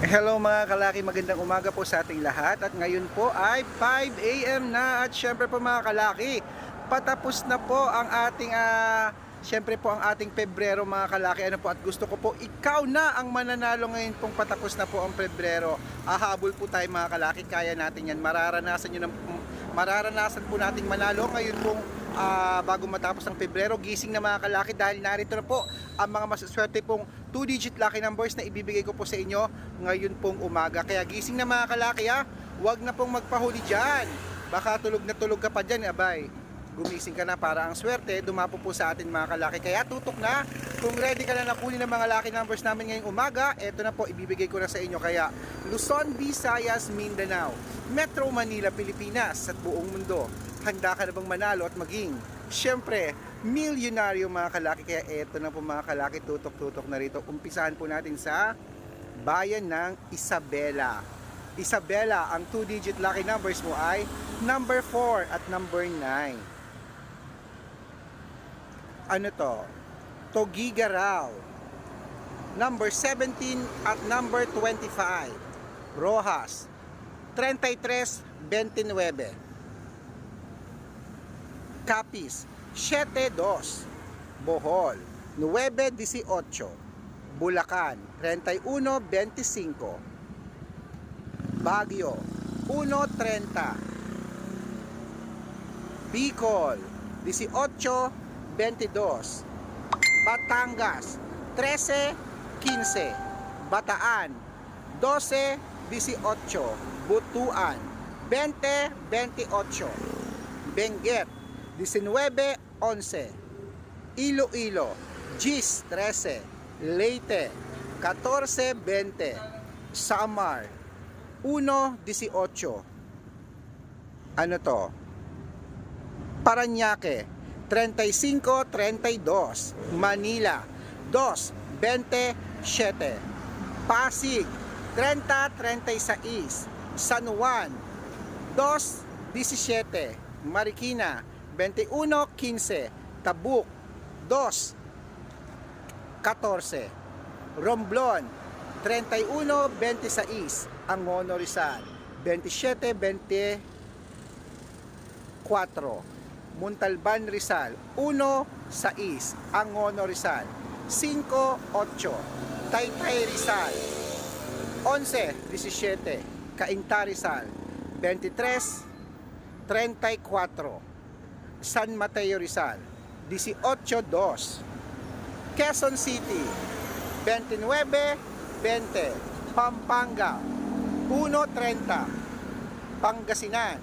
Hello mga kalaki, magandang umaga po sa ating lahat at ngayon po ay 5 a.m. na at syempre po mga kalaki, patapos na po ang ating ah, syempre po ang ating Pebrero mga kalaki ano po at gusto ko po ikaw na ang mananalo ngayon pong patapos na po ang Pebrero. Ahabol po tayo mga kalaki, kaya natin yan. Mararanasan niyo ng mararanasan po nating manalo ngayon pong ah, bago matapos ang Pebrero. Gising na mga kalaki dahil narito na po ang mga masaswerte pong 2-digit lucky numbers na ibibigay ko po sa inyo ngayon pong umaga. Kaya gising na mga kalaki ha, huwag na pong magpahuli dyan. Baka tulog na tulog ka pa dyan, abay. Gumising ka na para ang swerte, dumapo po sa atin mga kalaki. Kaya tutok na, kung ready ka na na kunin ang mga lucky numbers namin ngayong umaga, eto na po, ibibigay ko na sa inyo. Kaya Luzon, Visayas, Mindanao, Metro Manila, Pilipinas, at buong mundo. Handa ka na bang manalo at maging, syempre, milyonaryo mga kalaki. Kaya eto na po mga kalaki, tutok-tutok na rito. Umpisahan po natin sa bayan ng Isabela. Isabela, ang 2-digit lucky numbers mo ay number 4 at number 9. Ano to? Togigaraw. Number 17 at number 25. Rojas. 33-29. Capiz. 7-2. Bohol. 9-18. Bulacan. 31-25. Baguio. 1.30. Bicol. 18.22. Batangas. 13.15. Bataan. 12.18. Butuan. 20.28. Benguet. 19.11. Iloilo. Gis 13. Leyte. 14.20. Samar. 1.18. Ano to? Paranaque 35-32 Manila 2-27 Pasig 30-36 San Juan 2-17 Marikina 21-15 Tabuk 2-14 Romblon 31-26 Angono Rizal 27-24 Montalban Rizal 1-6 Angono Rizal 5-8 Taytay Rizal 11-17 Cainta Rizal 23-34 San Mateo Rizal 18-2 Quezon City 29-20 Pampanga 1.30 Pangasinan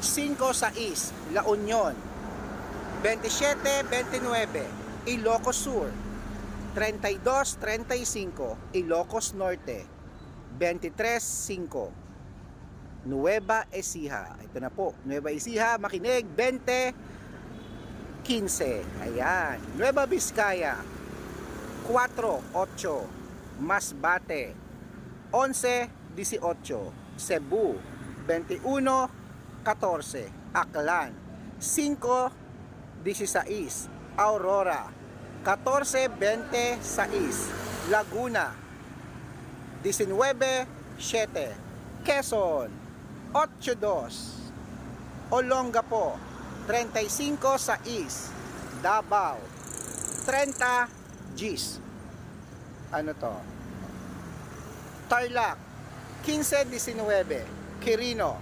5.6 La Union 27-29 Ilocos Sur 32-35 Ilocos Norte 23-5 Nueva Ecija. Ito na po Nueva Ecija makinig 20 15 ayan. Nueva Vizcaya 4-8 Masbate 11-18 Cebu 21-14 Aklan 5-16 Aurora 14-26 Laguna 19-7 Quezon 8-2 Olongapo 35-6 Davao. 30 Gis ano to? Tarlac 15-19 Quirino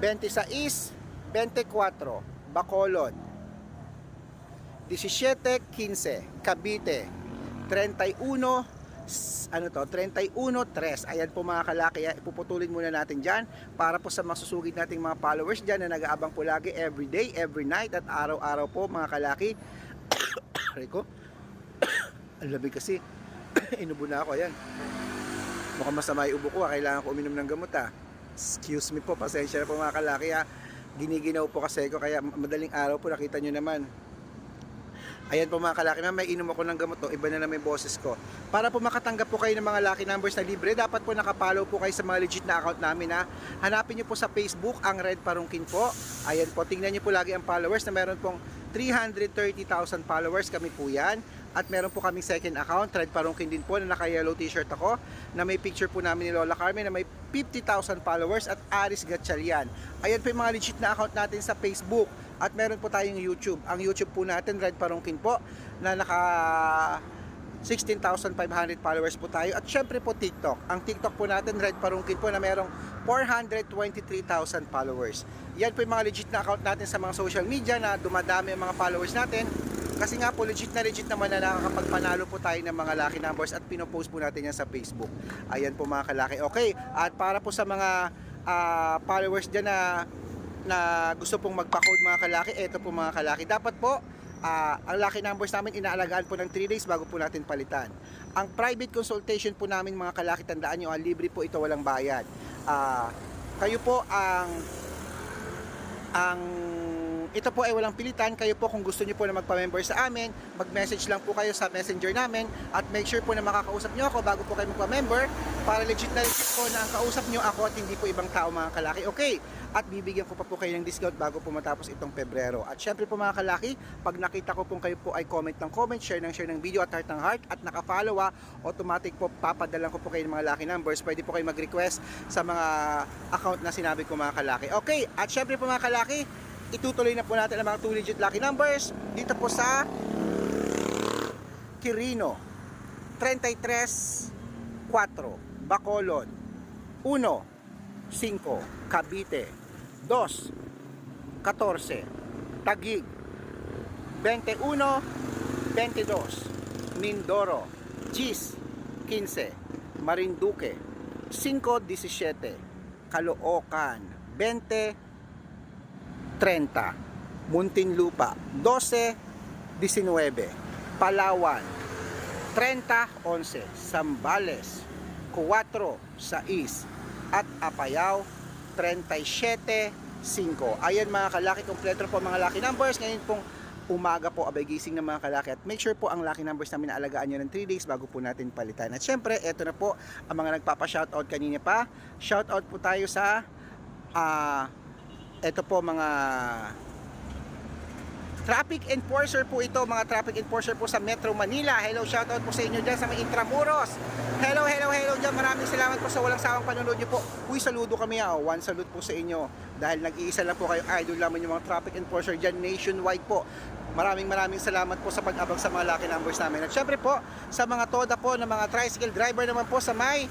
26-24 Bacolod 17-15 Cavite 31 s- ano to 31-3 ayan po mga kalaki ipuputulin muna natin dyan para po sa masusugid nating mga followers dyan na nag-aabang po lagi every day, every night at araw-araw po mga kalaki. Rico ang lamig kasi. Inubo na ako ayan. Mukhang masama yung ubo ko ah. kailangan ko uminom ng gamot ah. Excuse me po pasensya na po mga kalaki ah. Giniginaw po kasi ko kaya madaling araw po nakita nyo naman Ayan po mga kalaki, ma'am, may inom ako ng gamot to, iba na naman yung boses ko. Para po makatanggap po kayo ng mga lucky numbers na libre, dapat po nakapollow po kayo sa mga legit na account namin ha. Hanapin nyo po sa Facebook, ang Red Parungkin po. Ayan po, tingnan nyo po lagi ang followers na meron pong 330,000 followers kami po yan. At meron po kaming second account, Thread Parungkin din po, na naka-yellow t-shirt ako, na may picture po namin ni Lola Carmen na may 50,000 followers at Aris Gatchalian. Ayan po yung mga legit na account natin sa Facebook. At meron po tayong YouTube. Ang YouTube po natin, Red Parungkin po, na naka 16,500 followers po tayo. At syempre po TikTok. Ang TikTok po natin, Red Parungkin po, na merong 423,000 followers. Yan po yung mga legit na account natin sa mga social media na dumadami ang mga followers natin. Kasi nga po, legit na legit naman na nakakapagpanalo po tayo ng mga lucky numbers at pinopost po natin yan sa Facebook. Ayan po mga kalaki. Okay, at para po sa mga ah, followers dyan na na gusto pong magpa-code mga kalaki, eto po mga kalaki. Dapat po, ah, ang lucky numbers namin inaalagaan po ng 3 days bago po natin palitan. Ang private consultation po namin mga kalaki, tandaan nyo, ah, libre po ito walang bayad. Ah, kayo po ang ang ito po ay walang pilitan. Kayo po kung gusto niyo po na magpa-member sa amin, mag-message lang po kayo sa messenger namin at make sure po na makakausap niyo ako bago po kayo magpa-member para legit na legit po na ang kausap niyo ako at hindi po ibang tao mga kalaki. Okay, at bibigyan ko pa po kayo ng discount bago po matapos itong Pebrero. At syempre po mga kalaki, pag nakita ko pong kayo po ay comment ng comment, share ng share ng video at heart ng heart at naka-follow ah, automatic po papadalan ko po kayo ng mga lucky numbers. Pwede po kayo mag-request sa mga account na sinabi ko mga kalaki. Okay, at syempre po mga kalaki, itutuloy na po natin ang mga 2 digit lucky numbers dito po sa Quirino. 33 4 Bacolod 1 5 Cavite 2 14 Taguig 21 22 Mindoro Gis 15 Marinduque 5 17 Caloocan 20 30 Muntinlupa 12 19 Palawan 30 11 Sambales 4 6 at Apayao 37 5 ayan mga kalaki kompleto po mga lucky numbers. Ngayon pong umaga po abay gising ng mga kalaki. At make sure po ang lucky numbers namin na alagaan nyo ng 3 days bago po natin palitan. At syempre eto na po ang mga nagpapa-shoutout kanina pa. Shoutout po tayo sa ah ito po mga traffic enforcer po ito, mga traffic enforcer po sa Metro Manila. Hello, shoutout po sa inyo dyan sa mga Intramuros. Hello, hello, hello dyan. Maraming salamat po sa walang sawang panonood nyo po. Uy, saludo kami ah. One salute po sa inyo. Dahil nag-iisa lang po kayo, idol naman yung mga traffic enforcer dyan nationwide po. Maraming maraming salamat po sa pag-abang sa mga lucky numbers namin. At syempre po, sa mga toda po ng mga tricycle driver naman po sa may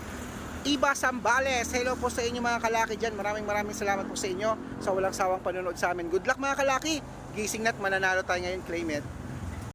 Iba Sambales. Hello po sa inyo mga kalaki dyan. Maraming maraming salamat po sa inyo sa walang sawang panonood sa amin. Good luck mga kalaki. Gising na't mananalo tayo ngayon, claim it.